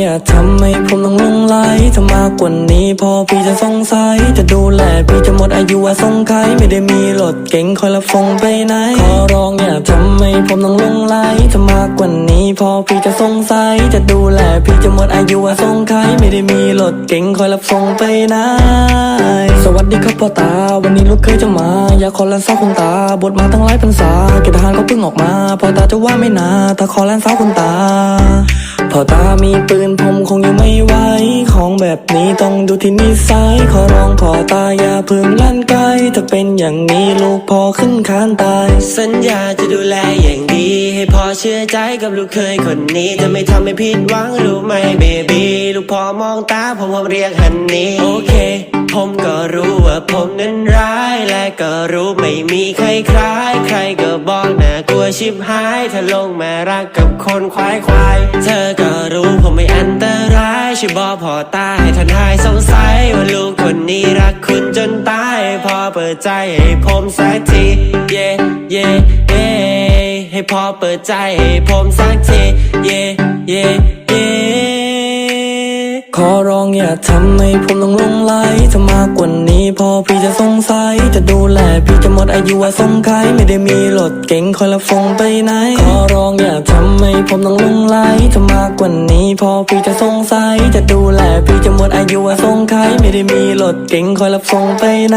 อย่าทำให้ผมต้องลงไลน์จะมากกว่านี้พอพี่จะสงสัย จะดูแลพี่จะหมดอายุว่าสงไขไม่ได้มีรถเก่งคอยรับส่งไปไหน ขอร้องอย่าทำให้ผมต้องลงไหลจะมากกว่านี้พอพี่จะสงสัย จะดูแลพี่จะหมดอายุว่าสงไขไม่ได้มีรถเก่งคอยรับส่งไปไหน สวัสดีครับพ่อตา วันนี้ลูกเคยจะมา อยากขอแลนสาวคุณตา บทมาตั้งหลายพรรษาเกณฑ์ทหารก็เพิ่งออกมา พ่อตาจะว่าไม่นาถ้าขอแลนสาวคุณตา พ่อตามีปืนผมคงอยู่ไม่ไหวของแบบนี้ต้องดูที่นิสัยขอร้องพ่อตาอย่าเพึ่งลั่นไกลถ้าเป็นอย่างนี้ลูกพ่อขึ้นคานตาย สัญญาจะดูแลอย่างดี ให้พ่อเชื่อใจกับลูกเคยคนนี้จะไม่ทำให้ผิดหวังรู้ไหมเบบีลูกพ่อมองตาผมผมเรียกฮันนี่โอเค ผมก็รู้ว่าผมนั้นร้ายและ ก็รู้ไม่มีใครคล้าย ใครก็บอกน่ากลัวชิบหายถ้าลงมารักกับคนควายควายเธอก็รู้ผมไม่อันตรายช่วยบอกพ่อตาให้ท่านหายสงสัยว่าลูกคนนี้รักคุณจนตาย พอเปิดใจให้ผมสักที เย่เย่เย่ให้พ่อเปิดใจให้ผมสักที เย่เย่เย่ ขอร้องอย่าทำให้ผมต้องลงไหลถ้ามากกว่านี้พอพี่จะสงสัย จะดูแลพี่จะหมดอายุว่าสงไขไม่ได้มีรถเก่งคอยรับส่งไปไหน ขอร้องอย่าทำให้ผมต้องลงไหลถ้ามากกว่านี้พอพี่จะสงสัย จะดูแลพี่จะหมดอายุว่าสงไขไม่ได้มีรถเก่งคอยรับส่งไปไหน